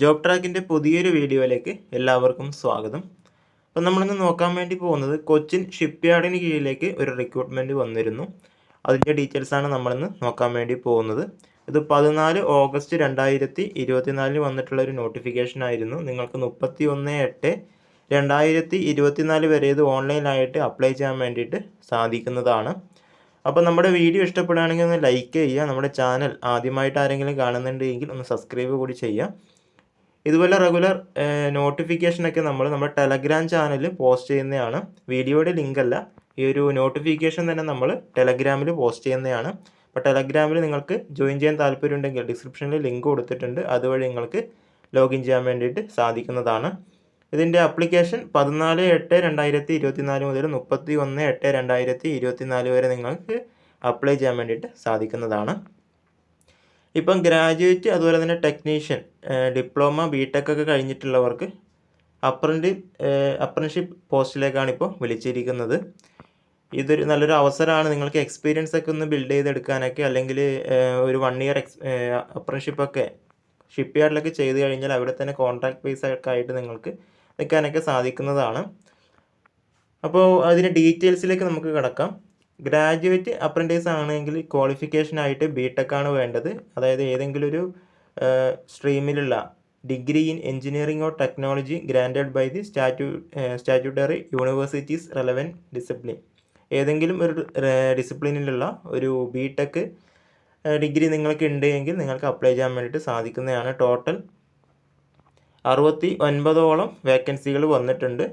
Job ട്രാക്കിന്റെ പുതിയൊരു വീഡിയോയിലേക്ക് എല്ലാവർക്കും സ്വാഗതം. അപ്പം നമ്മളിന്ന് നോക്കാൻ വേണ്ടി പോകുന്നത് കൊച്ചിൻ ഷിപ്പ്യാർഡിന് കീഴിലേക്ക് ഒരു റിക്രൂട്ട്മെന്റ് വന്നിരുന്നു. അതിന്റെ ഡീറ്റെയിൽസാണ് നമ്മളിന്ന് നോക്കാൻ വേണ്ടി പോകുന്നത്. ഇത് പതിനാല് ഓഗസ്റ്റ് രണ്ടായിരത്തി ഇരുപത്തിനാലിന് വന്നിട്ടുള്ള ഒരു നോട്ടിഫിക്കേഷൻ ആയിരുന്നു. നിങ്ങൾക്ക് മുപ്പത്തി ഒന്ന് എട്ട് രണ്ടായിരത്തി ഇരുപത്തിനാല് വരെ ഇത് ഓൺലൈനായിട്ട് അപ്ലൈ ചെയ്യാൻ വേണ്ടിയിട്ട് സാധിക്കുന്നതാണ്. അപ്പോൾ നമ്മുടെ വീഡിയോ ഇഷ്ടപ്പെടുകയാണെങ്കിൽ ഒന്ന് ലൈക്ക് ചെയ്യുക. നമ്മുടെ ചാനൽ ആദ്യമായിട്ട് ആരെങ്കിലും കാണുന്നുണ്ടെങ്കിൽ ഒന്ന് സബ്സ്ക്രൈബ് കൂടി ചെയ്യുക. ഇതുപോലെ റെഗുലർ നോട്ടിഫിക്കേഷനൊക്കെ നമ്മൾ നമ്മുടെ ടെലഗ്രാം ചാനലിൽ പോസ്റ്റ് ചെയ്യുന്നതാണ്. വീഡിയോയുടെ ലിങ്ക് അല്ല. ഈ ഒരു നോട്ടിഫിക്കേഷൻ തന്നെ നമ്മൾ ടെലഗ്രാമിൽ പോസ്റ്റ് ചെയ്യുന്നതാണ്. അപ്പോൾ ടെലഗ്രാമിൽ നിങ്ങൾക്ക് ജോയിൻ ചെയ്യാൻ താല്പര്യമുണ്ടെങ്കിൽ ഡിസ്ക്രിപ്ഷനിൽ ലിങ്ക് കൊടുത്തിട്ടുണ്ട്. അതുവഴി നിങ്ങൾക്ക് ലോഗിൻ ചെയ്യാൻ വേണ്ടിയിട്ട് സാധിക്കുന്നതാണ്. ഇതിന്റെ അപ്ലിക്കേഷൻ പതിനാല് എട്ട് രണ്ടായിരത്തി ഇരുപത്തിനാല് മുതൽ മുപ്പത്തി ഒന്ന് എട്ട് രണ്ടായിരത്തി ഇരുപത്തിനാല് വരെ നിങ്ങൾക്ക് അപ്ലൈ ചെയ്യാൻ വേണ്ടിയിട്ട് സാധിക്കുന്നതാണ്. ഇപ്പം ഗ്രാജുവേറ്റ് അതുപോലെ തന്നെ ടെക്നീഷ്യൻ ഡിപ്ലോമ ബി ടെക് ഒക്കെ കഴിഞ്ഞിട്ടുള്ളവർക്ക് അപ്രന്റി അപ്രൻഷിപ്പ് പോസ്റ്റിലേക്കാണ് ഇപ്പോൾ വിളിച്ചിരിക്കുന്നത്. ഇതൊരു നല്ലൊരു അവസരമാണ് നിങ്ങൾക്ക് എക്സ്പീരിയൻസ് ഒക്കെ ഒന്ന് ബിൽഡ് ചെയ്തെടുക്കാനൊക്കെ അല്ലെങ്കിൽ ഒരു വൺ ഇയർ എക്സ് അപ്രൻഷിപ്പൊക്കെ ഷിപ്പ് യാർഡിലൊക്കെ ചെയ്ത് കഴിഞ്ഞാൽ അവിടെ തന്നെ കോൺട്രാക്ട് ബേസ് ഒക്കെ ആയിട്ട് നിങ്ങൾക്ക് നിൽക്കാനൊക്കെ സാധിക്കുന്നതാണ്. അപ്പോൾ അതിന്റെ ഡീറ്റെയിൽസിലേക്ക് നമുക്ക് കിടക്കാം. ഗ്രാജുവേറ്റ് അപ്രന്റീസ് ആണെങ്കിൽ ക്വാളിഫിക്കേഷനായിട്ട് ബി ടെക് ആണ് വേണ്ടത്. അതായത് ഏതെങ്കിലും ഒരു സ്ട്രീമിലുള്ള degree in engineering or technology granted by the statue statutory universities relevant discipline ഏതെങ്കിലും ഒരു ഡിസിപ്ലിനിലുള്ള ഒരു ബി ടെക് ഡിഗ്രി നിങ്ങൾക്ക് ഉണ്ട് എങ്കിൽ നിങ്ങൾക്ക് അപ്ലൈ ചെയ്യാൻ വേണ്ടിയിട്ട് സാധിക്കുന്നതാണ്. ടോട്ടൽ അറുപത്തി ഒൻപതോളം വേക്കൻസികൾ വന്നിട്ടുണ്ട്.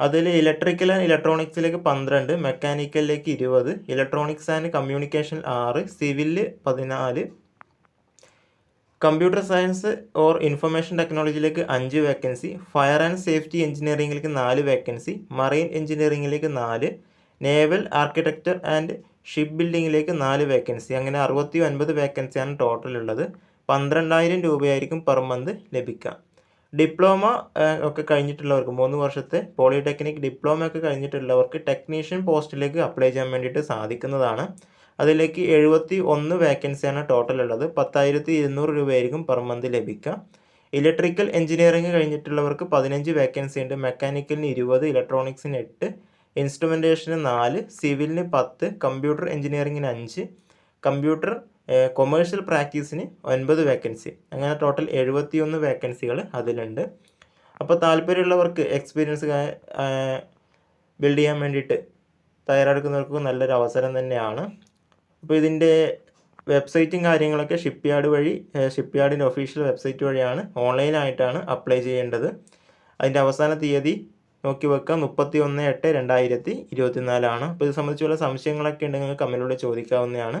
അതിൽ ഇലക്ട്രിക്കൽ ആൻഡ് ഇലക്ട്രോണിക്സിലേക്ക് പന്ത്രണ്ട് മെക്കാനിക്കലിലേക്ക് ഇരുപത് ഇലക്ട്രോണിക്സ് ആൻഡ് കമ്മ്യൂണിക്കേഷൻ ആറ് സിവിൽ പതിനാല് കമ്പ്യൂട്ടർ സയൻസ് ഓർ ഇൻഫർമേഷൻ ടെക്നോളജിയിലേക്ക് അഞ്ച് വേക്കൻസി ഫയർ ആൻഡ് സേഫ്റ്റി എഞ്ചിനീയറിംഗിലേക്ക് നാല് വേക്കൻസി മറൈൻ എഞ്ചിനീയറിംഗിലേക്ക് നാല് നേവൽ ആർക്കിടെക്ചർ ആൻഡ് ഷിപ്പ് ബിൽഡിങ്ങിലേക്ക് നാല് വേക്കൻസി അങ്ങനെ അറുപത്തി ഒൻപത് വേക്കൻസിയാണ് ടോട്ടൽ ഉള്ളത്. പന്ത്രണ്ടായിരം രൂപയായിരിക്കും പെർ മന്ത് ലഭിക്കുക. ഡിപ്ലോമ ഒക്കെ കഴിഞ്ഞിട്ടുള്ളവർക്ക് മൂന്ന് വർഷത്തെ പോളിടെക്നിക് ഡിപ്ലോമ ഒക്കെ കഴിഞ്ഞിട്ടുള്ളവർക്ക് ടെക്നീഷ്യൻ പോസ്റ്റിലേക്ക് അപ്ലൈ ചെയ്യാൻ വേണ്ടിയിട്ട് സാധിക്കുന്നതാണ്. അതിലേക്ക് എഴുപത്തി ഒന്ന് വേക്കൻസിയാണ് ടോട്ടൽ ഉള്ളത് പത്തായിരത്തി ഇരുന്നൂറ് രൂപയായിരിക്കും പെർ മന്ത് ലഭിക്കുക. ഇലക്ട്രിക്കൽ എഞ്ചിനീയറിംഗ് കഴിഞ്ഞിട്ടുള്ളവർക്ക് പതിനഞ്ച് വേക്കൻസി ഉണ്ട്. മെക്കാനിക്കലിന് ഇരുപത് ഇലക്ട്രോണിക്സിന് എട്ട് ഇൻസ്ട്രുമെന്റേഷന് നാല് സിവിലിന് പത്ത് കമ്പ്യൂട്ടർ എഞ്ചിനീയറിംഗിന് അഞ്ച് കമ്പ്യൂട്ടർ കൊമേഴ്ഷ്യൽ പ്രാക്ടീസിന് ഒൻപത് വേക്കൻസി അങ്ങനെ ടോട്ടൽ എഴുപത്തിയൊന്ന് വേക്കൻസികൾ അതിലുണ്ട്. അപ്പോൾ താല്പര്യമുള്ളവർക്ക് എക്സ്പീരിയൻസ് ബിൽഡ് ചെയ്യാൻ വേണ്ടിയിട്ട് തയ്യാറെടുക്കുന്നവർക്ക് നല്ലൊരു അവസരം തന്നെയാണ്. അപ്പോൾ ഇതിന്റെ വെബ്സൈറ്റും കാര്യങ്ങളൊക്കെ ഷിപ്പ് യാർഡ് വഴി ഷിപ്പ് യാർഡിന്റെ ഒഫീഷ്യൽ വെബ്സൈറ്റ് വഴിയാണ് ഓൺലൈനായിട്ടാണ് അപ്ലൈ ചെയ്യേണ്ടത്. അതിന്റെ അവസാന തീയതി നോക്കി വെക്കുക മുപ്പത്തി ഒന്ന് എട്ട് രണ്ടായിരത്തി ഇരുപത്തിനാലാണ് അപ്പോൾ ഇത് സംബന്ധിച്ചുള്ള സംശയങ്ങളൊക്കെ ഉണ്ടെങ്കിൽ കമ്മിലൂടെ ചോദിക്കാവുന്നതാണ്.